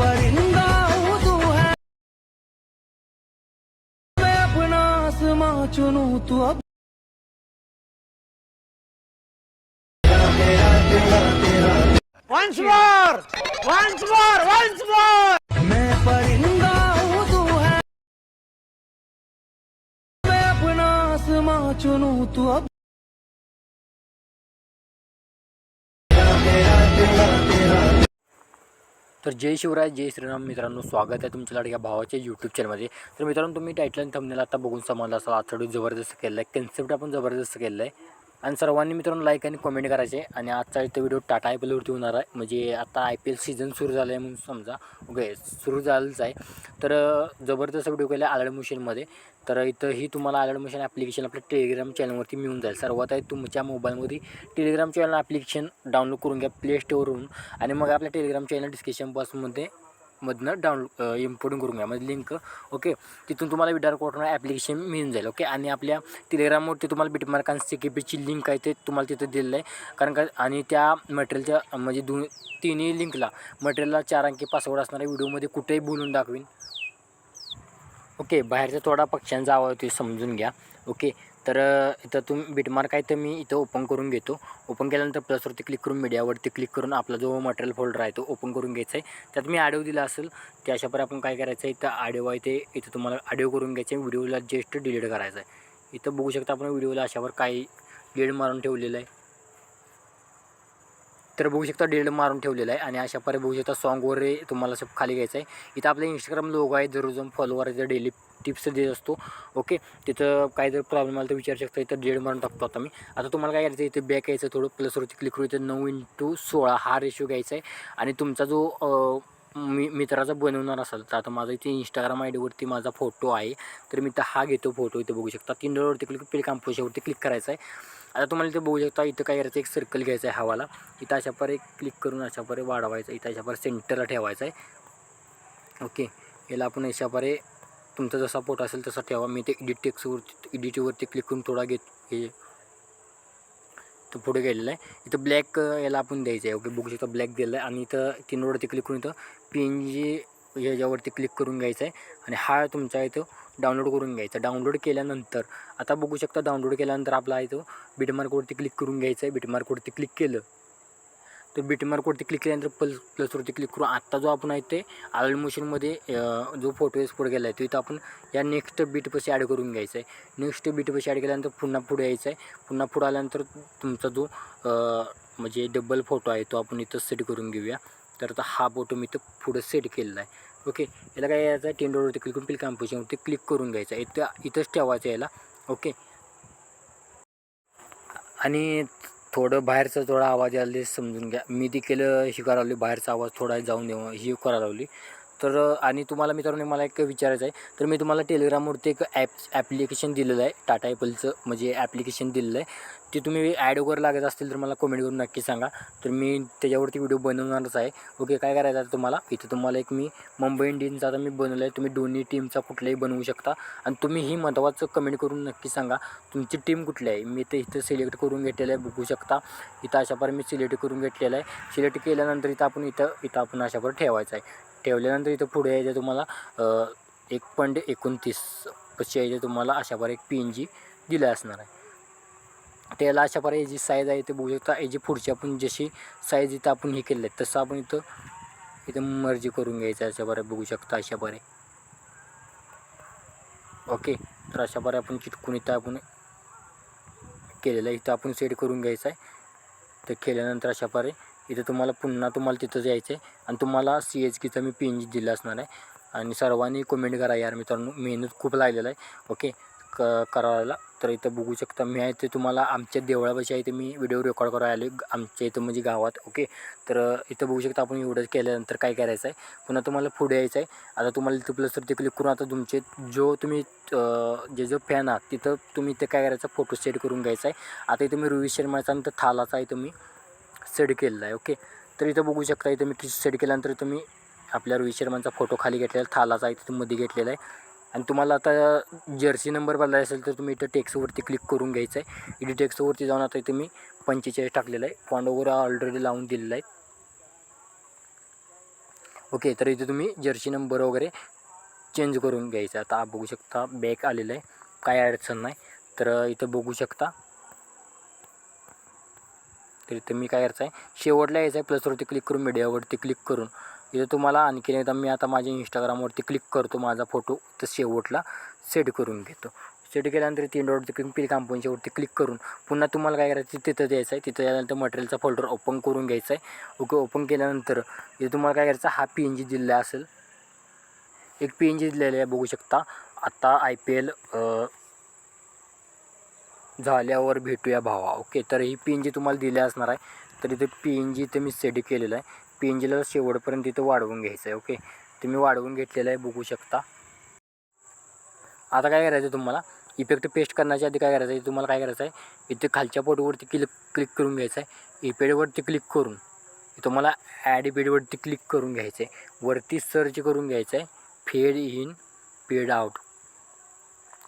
परिंदा हूँ तू है मैं अपना आसमां चुनूं तू अब Once more! Once more! Once more! मैं परिंदा हूँ तू है मैं अपना आसमां चुनूं तू अब तर जय शिवराय जय श्रीराम. मित्रांनो स्वागत आहे तुमच्या लाडक्या भावाच्या यूट्यूब चॅनलमध्ये तर मित्रांनो तुम्ही टायटल आणि थंबनेल आता बघून समजला असाल. आठवडी जबरदस्त केलं आहे कन्सेप्ट आपण जबरदस्त केलं आहे आणि सर्वांनी मित्रांनो लाईक आणि कमेंट करायचे. आणि आजचा इथं व्हिडिओ टाटा आय पी एलवरती होणार आहे. म्हणजे आता आय पी एल सीझन सुरू झालं आहे म्हणून समजा. ओके सुरू झालंच आहे. तर जबरदस्त व्हिडिओ केला आलड मशीनमध्ये तर इथंही तुम्हाला आलड मशीन ॲप्लिकेशन आपल्या टेलिग्राम चॅनलवरती मिळून जाईल. सर्वात आहे तुमच्या मोबाईलमध्ये टेलिग्राम चॅनल ॲप्लिकेशन डाउनलोड करून घ्या प्ले स्टोअरवरून आणि मग आपल्या टेलिग्राम चॅनल डिस्क्रिप्शन बॉक्समध्ये मधनं डाउनलोड इम्पोर्टिंग करून घ्या. म्हणजे लिंक ओके तिथून तुम्हाला विडार कोडनं ॲप्लिकेशन मिळून जाईल ओके आणि आपल्या टेलिग्रामवरती तुम्हाला बिटमार्क आणि पीची लिंक आहे ते तुम्हाला तिथं दिलेलं आहे. कारण का आणि त्या मटेरियलच्या म्हणजे दोन तिन्ही लिंकला मटेरियलला चार अंकी पासवर्ड असणाऱ्या व्हिडिओमध्ये कुठेही बोलून दाखवीन. ओके बाहेरचा थोडा पक्ष्यांचा आवाज ते समजून घ्या. ओके तर इथं तुम बिटमार्क आहे तर मी इथं ओपन करून घेतो. ओपन केल्यानंतर प्लसवरती क्लिक करून मीडियावरती क्लिक करून आपला जो मटेरियल फोल्डर आहे तो ओपन करून घ्यायचा आहे. त्यात मी ऑडिओ दिला असेल त्या अशाप्रकारे आपण काय करायचं आहे इथं ऑडिओ आहे ते इथं तुम्हाला ऑडिओ करून घ्यायचं आहे. व्हिडिओला जस्ट डिलीट करायचं आहे. इथं बघू शकता आपण व्हिडिओला अशावर काही डिलीट मारून ठेवलेलं आहे. तर बघू शकता डिलीट मारून ठेवलेला आहे आणि अशा प्रकारे बघू शकता सॉन्ग वगैरे तुम्हाला सब खाली घ्यायचं आहे. इथं आपलं इंस्टाग्राम लोगो आहे जरूर जाऊन फॉलोवर आहे डेली टिप्स देत असतो. ओके? तिथं काय जर प्रॉब्लेम आला तर विचारू शकता इथं डेड मारून टाकतो आता मी. आता तुम्हाला काय करायचं इथे बॅक यायचं थोडं प्लसवरती क्लिक करू इथं नऊ इंटू सोळा हा रेशो घ्यायचा आहे. आणि तुमचा जो मी मित्राचा बनवणार असाल तर आता माझा इथे इंस्टाग्राम आय डीवरती माझा फोटो आहे. तर मी तर हा घेतो फोटो इथे बघू शकता. तीन डॉलरवरती क्लिक पिल कांपोशावरती क्लिक करायचा आहे. आता तुम्हाला इथे बघू शकता इथं काय करायचं एक सर्कल घ्यायचं आहे हवाला. इथं अशा क्लिक करून अशा परे वाढवायचं इथं अशा सेंटरला ठेवायचं आहे. ओके? याला आपण अशा परे तुमचा जसा फोटो असेल तसा ठेवा. मी ते एडिट टेक्सवरती एडिटवरती क्लिक करून थोडा घेत हे तो पुढे गेलेला आहे. इथं ब्लॅक याला आपण द्यायचं आहे. ओके बघू शकता ब्लॅक दिलं आहे. आणि इथं तीनवरती क्लिक करून इथं पी एन जी ह्याच्यावरती क्लिक करून घ्यायचं आहे. आणि हा तुमचा इथं डाउनलोड करून घ्यायचा डाउनलोड केल्यानंतर आता बघू शकता डाउनलोड केल्यानंतर आपला इथं बिटमार्कवरती क्लिक करून घ्यायचं आहे. बिटमार्कवरती क्लिक केलं तर बिटमार्कवरती क्लिक केल्यानंतर प्लस प्लसवरती क्लिक करू. आत्ता जो आपण आहे ते आल मोशनमध्ये जो फोटो एक्सपोर्ट केला आहे तो इथं आपण या नेक्स्ट बीटपाशी ॲड करून घ्यायचं आहे. नेक्स्ट बीटपाशी ॲड केल्यानंतर पुन्हा पुढे यायचं आहे. पुन्हा पुढे आल्यानंतर तुमचा जो म्हणजे डबल फोटो आहे तो आपण इथं सेट करून घेऊया. तर आता हा फोटो मी इथं पुढं सेट केलेला आहे. ओके याला काय यायचं आहे? टेन क्लिक करून पिल कॉम्पोजिशनवरती क्लिक करून घ्यायचं आहे. इथं इथंच ठेवायचं आहे याला. ओके आणि थोडं बाहेरचा थोडा आवाज यायला समजून घ्या. मी ती केलं ही लावली बाहेरचा आवाज थोडा जाऊन देऊ ही करायला लावली तर आणि तुम्हाला मित्रांनो मला एक विचारायचं आहे. तर मी तुम्हाला टेलिग्रामवरती एक ॲप ॲप्लिकेशन दिलेलं आहे. टाटा ॲपलचं म्हणजे ॲप्लिकेशन दिलेलं आहे. ते तुम्ही ॲड वगैरे लागत असतील तर मला कमेंट करून नक्की सांगा. तर मी त्याच्यावरती व्हिडिओ बनवणारच आहे. ओके काय करायचं आहे तुम्हाला? इथं तुम्हाला एक मी मुंबई इंडियन्सचा आता मी बनवलं आहे तुम्ही दोन्ही टीमचा कुठलाही बनवू शकता. आणि तुम्ही ही महत्त्वाचं कमेंट करून नक्की सांगा. तुमची टीम कुठली आहे? मी ते इथं सिलेक्ट करून घेतलेलं आहे. बघू शकता. इथं अशा प्रकारे मी सिलेक्ट करून घेतलेलं आहे. सिलेक्ट केल्यानंतर इथं आपण इथं इथं आपण अशा प्रकारे ठेवायचं आहे. ठेवल्यानंतर इथं पुढे यायचं तुम्हाला एक पॉईंट एकोणतीस पशी यायचं तुम्हाला अशा प्रकारे एक पी एन जी दिलं असणार आहे. त्याला अशा प्रकारे जी साईज आहे ते बघू शकता. याची पुढची आपण जशी साईज इथं आपण हे केलं आहे तसं आपण इथं इथं मर्जी करून घ्यायचं अशा प्रकारे बघू शकता अशा प्रकारे ओके तर अशा प्रकारे आपण चिटकून इथं आपण केलेलं आहे. इथं आपण सेट करून घ्यायचं आहे. तर केल्यानंतर अशा प्रकारे इथं तुम्हाला पुन्हा तुम्हाला तिथं जायचं आहे आणि तुम्हाला सी एच कीचं मी पी एन जी दिला असणार आहे. आणि सर्वांनी कमेंट करा यार मित्रांनो. मेहनत खूप लागलेलं आहे. ओके क करायला. तर इथं बघू शकता मी आहे ते तुम्हाला आमच्या देवळापाशी आहे ते मी व्हिडिओ रेकॉर्ड करायला आलो आमच्या इथं म्हणजे गावात. ओके तर इथं बघू शकता आपण एवढं केल्यानंतर काय करायचं आहे. पुन्हा तुम्हाला पुढे यायचं आहे. आता तुम्हाला इथं प्लस ते क्लिक करून आता तुमचे जो तुम्ही जे जो फॅन आहात तिथं तुम्ही ते काय करायचं फोटो सेट करून घ्यायचा आहे. आता इथं मी रोहित शर्माचा आणि तर थालाचा आहे तुम्ही सेड केलेला आहे ओके? तर इथं बघू शकता इथं मी सेट केल्यानंतर तुम्ही आपल्या रोहित शर्माचा फोटो खाली घेतलेला थालाचा आहे तिथं मध्ये घेतलेला आहे. आणि तुम्हाला आता जर्सी नंबर बदलायचा असेल तर तुम्ही इथं टेक्सवरती क्लिक करून घ्यायचं आहे. इथे टेक्सवरती जाऊन आता इथे मी पंचेचाळीस टाकलेलं आहे. फॉन्ट वगैरे ऑलरेडी लावून दिलेला आहे. ओके तर इथे तुम्ही जर्सी नंबर वगैरे चेंज करून घ्यायचा आता बघू शकता बॅक आलेलं आहे. काय अडचण नाही. तर इथं बघू शकता. तर इथं मी काय करायचं आहे शेवटला यायचं आहे प्लसवरती क्लिक करून मीडियावरती क्लिक करून. इथं तुम्हाला आणखीन एकदा मी आता माझ्या इंस्टाग्रामवरती क्लिक करतो माझा फोटो तर शेवटला सेट करून घेतो. सेट केल्यानंतर तीन डॉटवरती क्लिक पिल क्लिक करून पुन्हा तुम्हाला काय करायचं तिथं द्यायचं आहे तिथं यानंतर मटेरियलचा फोल्डर ओपन करून घ्यायचा आहे ओके ओपन केल्यानंतर इथं तुम्हाला काय करायचं हा पी एन जी दिलेला असेल. एक पी एन जी दिलेला आहे बघू शकता. आत्ता आय पी एल झाल्यावर भेटूया भावा. ओके तर ही पी एन जी तुम्हाला दिली असणार आहे तर इथे पी एन जी इथे मी सेट केलेलं आहे पी एन जीला शेवटपर्यंत इथं वाढवून घ्यायचं आहे ओके तुम्ही वाढवून घेतलेलं आहे बघू शकता. आता काय करायचं तुम्हाला? इफेक्ट पेस्ट करण्याच्या आधी काय करायचं आहे? तुम्हाला काय करायचं आहे? इथे खालच्या पोटवरती क्लिक क्लिक करून घ्यायचं आहे. E इपेडवरती क्लिक करून तुम्हाला ॲड इपेडवरती क्लिक करून घ्यायचं आहे. वरती सर्च करून घ्यायचं आहे. फेड इन पेड आउट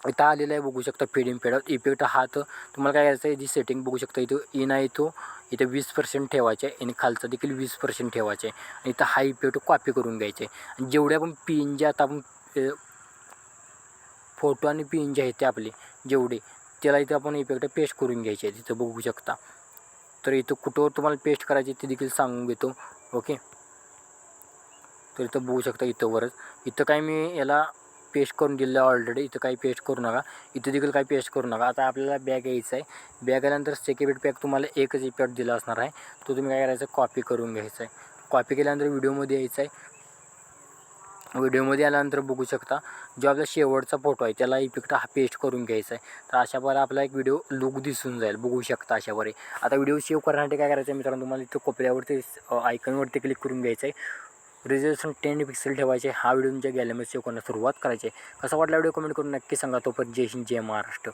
इथं आलेलं आहे बघू शकता fade in fade out effect हा तर तुम्हाला काय करायचं आहे जी सेटिंग बघू शकता इथं इन आहे तो. इथं वीस पर्सेंट ठेवायचे आहे. आणि खालचा देखील वीस पर्सेंट ठेवायचे आहे. आणि इथं हा इफेक्ट कॉपी करून घ्यायचे आहे. आणि जेवढे आपण पिन जे आता आपण फोटो आणि पिन जे आहेत ते आपले जेवढे त्याला इथं आपण इफेक्ट पेस्ट करून घ्यायचे आहे तिथं बघू शकता. तर इथं कुठं तुम्हाला पेस्ट करायचे ते देखील सांगून घेतो ओके? तर इथं बघू शकता इथं वरच. इथं काय मी याला पेस्ट करून दिलेलं आहे ऑलरेडी इथं काही पेस्ट करू नका. इथं देखील काही पेस्ट करू नका. आता आपल्याला बॅग यायचं आहे. बॅग आल्यानंतर सेकेबेट पॅक तुम्हाला एकच इफेक्ट दिला असणार आहे. तो तुम्ही काय करायचं? कॉपी करून घ्यायचा आहे. कॉपी केल्यानंतर व्हिडिओमध्ये यायचं आहे. व्हिडिओमध्ये आल्यानंतर बघू शकता. जो आपला शेवटचा फोटो आहे त्याला इफेक्ट हा पेस्ट करून घ्यायचा आहे. तर अशा प्रकारे आपला एक व्हिडिओ लुक दिसून जाईल. बघू शकता अशा प्रकारे. आता व्हिडिओ सेव्ह करण्यासाठी काय करायचं आहे मित्रांनो? तुम्हाला इथं कोपऱ्यावरती आयकनवरती क्लिक करून घ्यायचं आहे. रिझर्वेशन टेन पिक्सेल ठेवायचे. हा व्हिडिओ तुमच्या गॅलरीमध्ये सेव्ह करण्यास सुरुवात करायची कसा वाटला व्हिडिओ कमेंट करून नक्की सांगा. तोपर्यंत जय हिंद जय महाराष्ट्र.